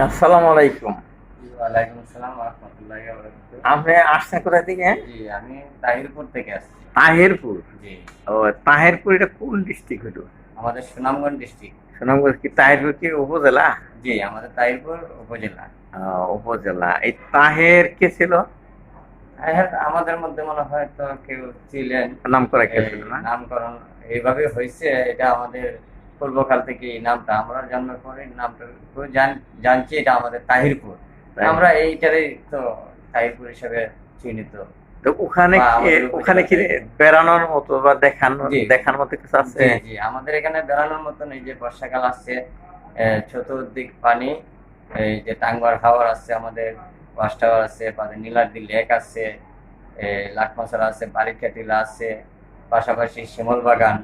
আসসালামু আলাইকুম। ওয়ালাইকুম আসসালাম রহমতুল্লাহি ওয়া বারাকাতুহু। আপনি আসছেন কোথা থেকে? জি আমি তাহিরপুর থেকে আসছি। তাহেরপুর? জি। ও তাহেরপুর এটা কোন ডিস্ট্রিক্ট হলো? আমাদের সুনামগঞ্জ ডিস্ট্রিক্ট সুনামগঞ্জ কি তাহেরপুর কি উপজেলা? জি আমাদের তাহিরপুর উপজেলা। উপজেলা। এই তাহের কে ছিল? হ্যাঁ আমাদের মধ্যে মনে হয় তো কেউ ছিলেন। নাম করা কে ছিল না? নামকরণ এইভাবে হয়েছে এটা আমাদের পূর্বকাল থেকে এই নামটা আমরা জন্মের পরে নামটা জানছি এটা আমাদের তাহিরপুর। আমরা এইটারই তো তাহিরপুর হিসেবে চিহ্নিত। তো ওখানে ওখানে কি বেড়ানোর মতো বা দেখানোর দেখার মতো কিছু আছে? জি আমাদের এখানে বেড়ানোর যে বর্ষাকাল আসছে চতুর্দিক পানি এই যে টাঙ্গুয়ার হাওয়ার আছে আমাদের ওয়াশ টাওয়ার আছে পাশে নীলাদ্রি লেক আছে লাটমশলা আছে বারিকা টিলা আছে পাশাপাশি শিমল বাগান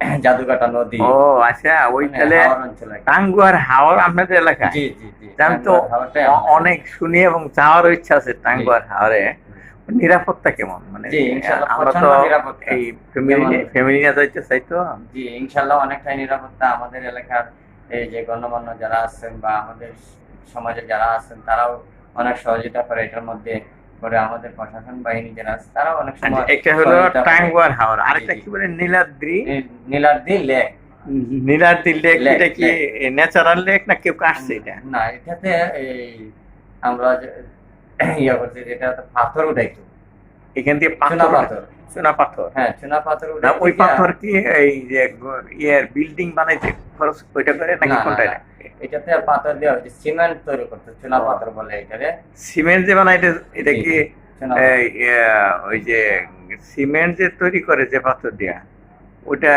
জাদুকাটা নদী। ও আচ্ছা ওই তাহলে। টাঙ্গুয়ার হাওর আপনাদের এলাকা জি জি জি আমি তো। অনেক শুনি এবং ইচ্ছা আছে টাঙ্গুয়ার হাওরে নিরাপত্তা কেমন? মানে আমরা তো। এই ফ্যামিলি ফ্যামিলি নিয়ে যাইতে চাই তো। জি ইনশাল্লাহ অনেকটাই নিরাপত্তা আমাদের এলাকার এই যে গণ্যমান্য যারা আছেন বা আমাদের সমাজে যারা আছেন তারাও অনেক সহযোগিতা করে এটার মধ্যে। করে আমাদের প্রশাসন বাহিনী যারা তারাও অনেক সময় আচ্ছা, একটা হলো টাঙ্গুয়ার হাওর আরেকটা কি বলে নীলাদ্রি? নীলাদ্রি লেক নীলাদ্রি লেক এটা কি ন্যাচারাল লেক না কেউ কাটছে এটা? না এটাতে এই আমরা ইয়ে করছি যেটা পাথর উঠাইতো। এখান থেকে পাথর পাথর। চুনা পাথর? হ্যাঁ চুনা পাথর ওই পাথর কি এই যে ইয়ের বিল্ডিং বানাইতে খরচ ওইটা করে নাকি কোনটা এটাতে পাথর দেওয়া হয়েছে সিমেন্ট তৈরি করতো চুনা পাথর বলে এটারে সিমেন্ট যে এটা কি ওই যে সিমেন্ট যে তৈরি করে যে পাথর দিয়া ওটা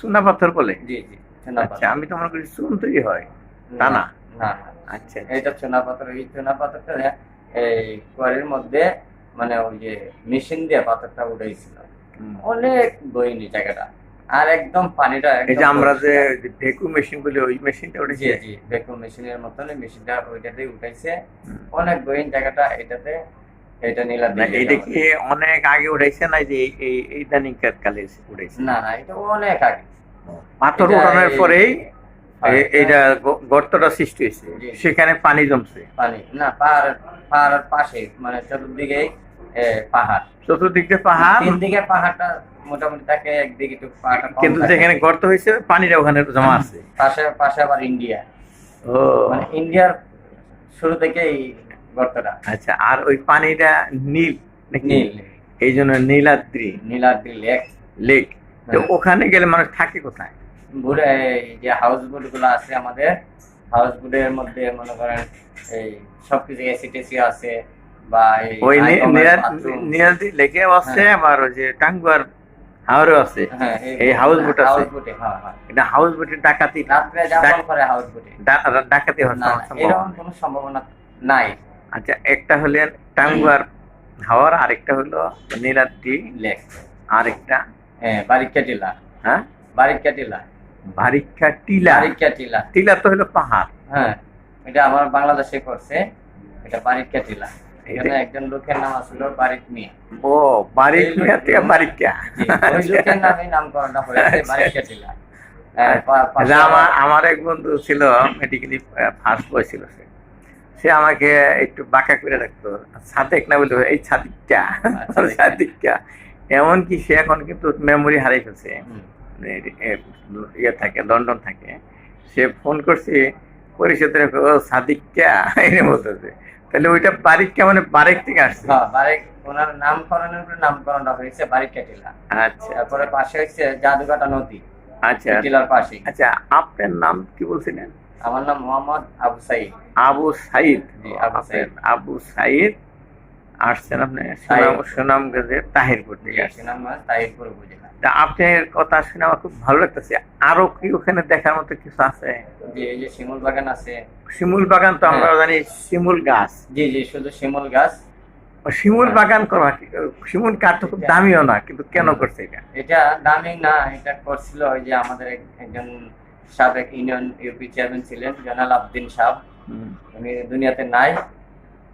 চুনা পাথর বলে? জি জি আচ্ছা আমি তো মনে করি চুন তৈরি হয় তা না? না? আচ্ছা এইটা চুনা পাথর এই চুনা পাথরটা এই কোয়ারির মধ্যে মানে ওই যে মেশিন দিয়ে পাথরটা উঠাইছিল। অনেক বইনি জায়গাটা। আর একদম পানিটা এই যে আমরা যে। ভেকু মেশিন বলি ওই মেশিনটা উঠেছে? জি ভ্যাকুয়াম মেশিনের মতন মেশিনটা ওইটাতেই উঠাইছে। অনেক বইন জায়গাটা এটাতে এটা নীলা না, এইটা কি অনেক আগে উঠাইছে না যে এই- এই এই দানিং কালে উঠাইছে? না না এটা অনেক আগে। পাথর এটা উঠানোর পরেই হ্যাঁ, এ- এইটা গর্তটা সৃষ্টি হয়েছে। জি। সেখানে পানি জমছে। পানি না পাহাড় পাহাড়ের পাশে মানে চতুর্দিকে পাহাড়। চতুর্দিক পাহাড়? তিন দিকে পাহাড়টা মোটামুটি থাকে একদিকে একটু পাহাড়টা কিন্তু যেখানে গর্ত হয়েছে পানিটা ওখানে জমা আছে। পাশে পাশে আবার ইন্ডিয়া। ও। মানে ইন্ডিয়ার শুরু থেকে এই গর্তটা। আচ্ছা আর ওই পানিটা নীল নীল। এই জন্য নীলাদ্রি। নীলাদ্রি লেক লেক তো হ্যাঁ। ওখানে গেলে মানুষ থাকে কোথায়? ঘুরে যে হাউস বোটগুলো আছে আমাদের হাউস বোটের মধ্যে মনে করেন এই সবকিছু এসি টেসি আছে। ওই আছে আবার ওই যে টাঙ্গুয়ার হাওরেও আছে। হ্যাঁ এই? হাউস বোটে হ্যাঁ হ্যাঁ এটা হাউস ডাকাতি বোটে ডাকাতি। এরকম কোনো সম্ভাবনা নাই। আচ্ছা একটা হলেন টাঙ্গুয়ার হাওয়ার আরেকটা হলো নীলাদ্রি লেক। আরেকটা। হ্যাঁ বারিকা টিলা। হ্যাঁ? বারিকা টিলা। বারিকা টিলা। বারিকা টিলা। টিলা তো হলো পাহাড়। হ্যাঁ এটা আমার বাংলাদেশে করছে এটা বারিকা টিলা। এখানে একজন লোকের নাম আসলো বারিক মিয়া। ও বারিক মিয়া থেকে বারিকা ওই লোকের নামে নামকরণটা হয়েছে আচ্ছা। বারিকা পাশে যে আমার আমার এক বন্ধু ছিল মেডিকেলি ফার্স্ট সে। সে আমাকে একটু বাঁকা করে রাখতো। সাদেক না বলে এই ছাদিকটা আচ্ছা, ছাদিকটা এমনকি সে এখন কিন্তু মেমোরি হারিয়ে ফেলছে। মানে ইয়ে থাকে লন্ডন থাকে। সে ফোন করছে পরিষদের ও সাদিকটা এনে বলতেছে। তাহলে ওইটা বারিকটা মানে বারেক থেকে আসছে? হ্যাঁ, বারিক ওনার নামকরণের উপরে নামকরণটা হয়েছে টিলা আচ্ছা। তারপরে পাশে হচ্ছে জাদুকাটা নদী আচ্ছা। টিলার পাশে। আচ্ছা আপনার নাম কি বলছিলেন? আমার নাম মোহাম্মদ আবু সাইদ। আবু সাইদ। আবু সাইদ। আসছেন আপনি সুনাম। সুনামগঞ্জের তাহিরপুর থেকে আসছেন। তাহিরপুর উপজেলা। তা আপনার কথা শুনে আমার খুব ভালো লাগতেছে। আরও কি ওখানে দেখার মতো কিছু আছে? যে এই যে শিমুল বাগান আছে শিমুল বাগান তো আমরা হ্যাঁ। জানি শিমুল গাছ। জি জি শুধু শিমুল গাছ। শিমুল হ্যাঁ। বাগান করা শিমুল কাঠ তো খুব দামিও না কিন্তু কেন করছে এটা? এটা দামি না এটা করছিল ওই যে আমাদের একজন সাবেক ইউনিয়ন ইউপি চেয়ারম্যান ছিলেন জনাল আবদিন সাহ উনি দুনিয়াতে নাই।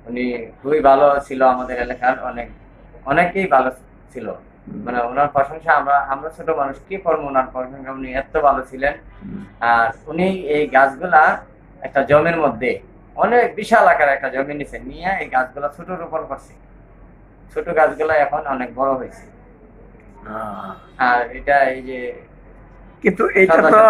উনি খুবই ভালো ছিল আমাদের এলাকার অনেক অনেকেই ভালো ছিল। মানে ওনার প্রশংসা আমরা আমরা ছোট মানুষ কি করব ওনার প্রশংসা? উনি এত ভালো ছিলেন। আর উনি এই গাছগুলা একটা জমির মধ্যে অনেক বিশাল আকার একটা জমি নিছে নিয়ে এই গাছগুলা ছোট রোপণ করছে। ছোট গাছগুলা এখন অনেক বড় হয়েছে। আর এটা এই যে কিন্তু এটা তো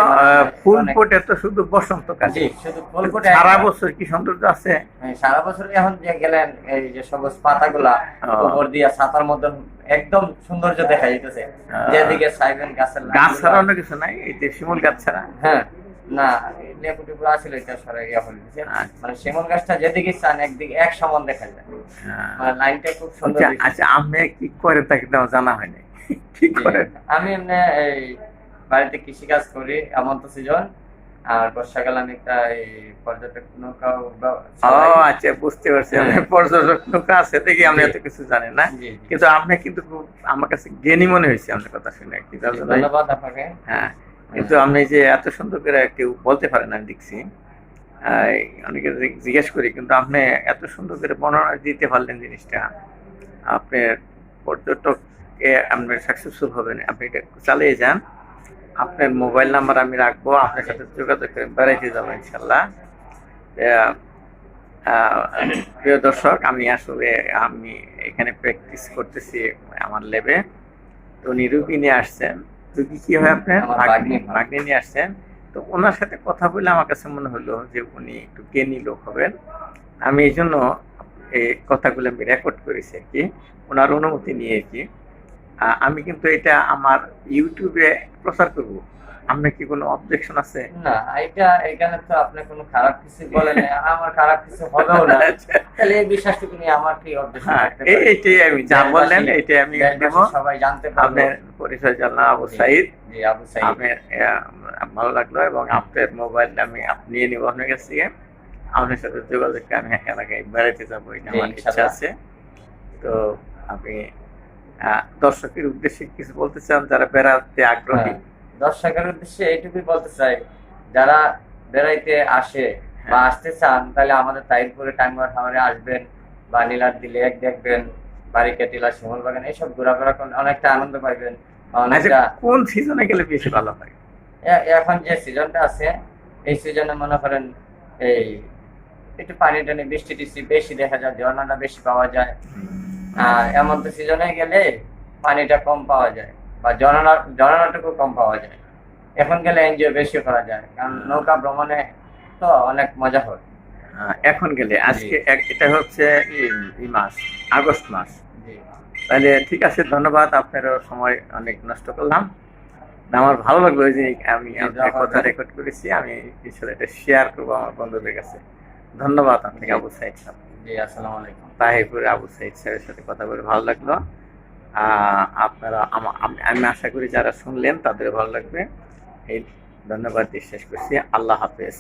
ফুল ফোটে তো শুধু বসন্তকালে শুধু ফুল ফুটে সারা বছর কি সৌন্দর্য আছে? হ্যাঁ, সারা বছর এখন যে গেলেন এই যে সবুজ পাতাগুলা। উপর দিয়ে ছাতার মতন একদম সৌন্দর্য দেখা যাইতেছে। যেদিকে চাইবেন গাছের গাছ ছাড়া অন্য কিছু নাই এই যে শিমুল গাছ ছাড়া। হ্যাঁ। না এই লেবু টেবু আসলে এটা সরাই ইয়া করে আচ্ছা। মানে সেমন গাছটা যেদিকে চান একদিকে এক সমান দেখা যায়। মানে লাইনটা খুব সুন্দর আচ্ছা আচ্ছা আমি কি করে তাকে তো জানা হয়নি। কি করে আমি এমনি এই বাড়িতে কৃষি কাজ করি এমন তো সিজন। আর বর্ষাকালে আমি একটা এই পর্যটক ও আচ্ছা বুঝতে পারছি। হ্যাঁ। পর্যটক নৌকা আছে দেখি আমি এত কিছু জানি না। কিন্তু আপনি কিন্তু খুব আমার কাছে জ্ঞানী মনে হয়েছে আপনার কথা শুনে। ধন্যবাদ আপনাকে। হ্যাঁ। কিন্তু আপনি যে এত সুন্দর করে কেউ বলতে পারেন আমি দেখছি অনেকে জিজ্ঞেস করি, কিন্তু আপনি এত সুন্দর করে বর্ণনা দিতে পারলেন জিনিসটা আপনার পর্যটকে আপনি সাকসেসফুল হবেন, আপনি এটা চালিয়ে যান, আপনার মোবাইল নাম্বার আমি রাখব, আপনার সাথে যোগাযোগ করে বেড়াইতে যাব ইনশাল্লাহ। প্রিয় দর্শক, আমি আসলে আমি এখানে প্র্যাকটিস করতেছি আমার লেবে তো উনি রুগী নিয়ে আসছেন। রুগী কি হয় আপনার। ভাগ্নি নিয়ে আসছেন তো ওনার সাথে কথা বলে আমার কাছে মনে হলো যে উনি একটু জ্ঞানী লোক হবেন। আমি এই জন্য এই কথাগুলো আমি রেকর্ড করেছি আর কি। ওনার অনুমতি নিয়ে আর কি। আমি কিন্তু এটা আমার ইউটিউবে প্রচার করব। আপনার কি কোনো অবজেকশন আছে? না এটা এখানে তো আপনি কোনো খারাপ কিছু বলেন আমার খারাপ কিছু হবেও না। তাহলে এই বিশ্বাসটুকু নিয়ে আমার কি অবজেকশন হ্যাঁ? এইটাই আমি যা বললেন এইটাই আমি দেব। সবাই জানতে পারবে আপনার পরিচয় জানলাম আবু সাইদ। জি আবু সাইদ। আহ, ভালো লাগল এবং আপনার মোবাইল আমি আপ- নিয়ে নিব আপনার কাছ থেকে। আপনার সাথে যোগাযোগ করে আমি এলাকায় বেড়াতে যাব এটা আমার ইচ্ছা আছে। তো আপনি দর্শকের উদ্দেশ্যে কিছু বলতে চান যারা বেড়াতে আগ্রহী। হ্যাঁ, দর্শকের উদ্দেশ্যে এইটুকুই বলতে চাই যারা বেড়াইতে আসে বা আসতে চান তাহলে আমাদের তাইরপুরে টাঙ্গুয়ার খামারে আসবেন বা নীলার দিলে এক দেখবেন বাড়িকে টিলা শিমল বাগান এইসব ঘোরাফেরা অনেকটা আনন্দ পাইবেন আচ্ছা অনেকটা কোন সিজনে গেলে বেশি ভালো হয়? এখন যে সিজনটা আছে এই সিজনে মনে করেন এই একটু পানি টানি বৃষ্টি টিষ্টি বেশি দেখা যায় ঝর্ণাটা বেশি পাওয়া যায়। আর এমন তো সিজনে গেলে পানিটা কম পাওয়া যায়। বা ঝর্ণাটুকু কম পাওয়া যায়। এখন গেলে এনজয় বেশি করা যায় কারণ নৌকা ভ্রমণে তো অনেক মজা হয়। এখন গেলে আজকে এটা হচ্ছে মাস আগস্ট মাস। তাহলে ঠিক আছে ধন্যবাদ আপনারও সময় অনেক নষ্ট করলাম। আমার ভালো লাগল যে আমি আপনার কথা রেকর্ড করেছি আমি আসলে এটা শেয়ার করব আমার বন্ধুদের কাছে। ধন্যবাদ আপনাকে আবু সাইদ সাহেব। জি আসসালামু আলাইকুম। তাহিপুর আবু সাইদ সাহেবের সাথে কথা বলে ভালো লাগল। আপনারা আমা- আশা করি যারা শুনলেন, তাদের ভালো লাগবে। এই ধন্যবাদ বিশ্বাস করছি। আল্লাহ হাফেজ।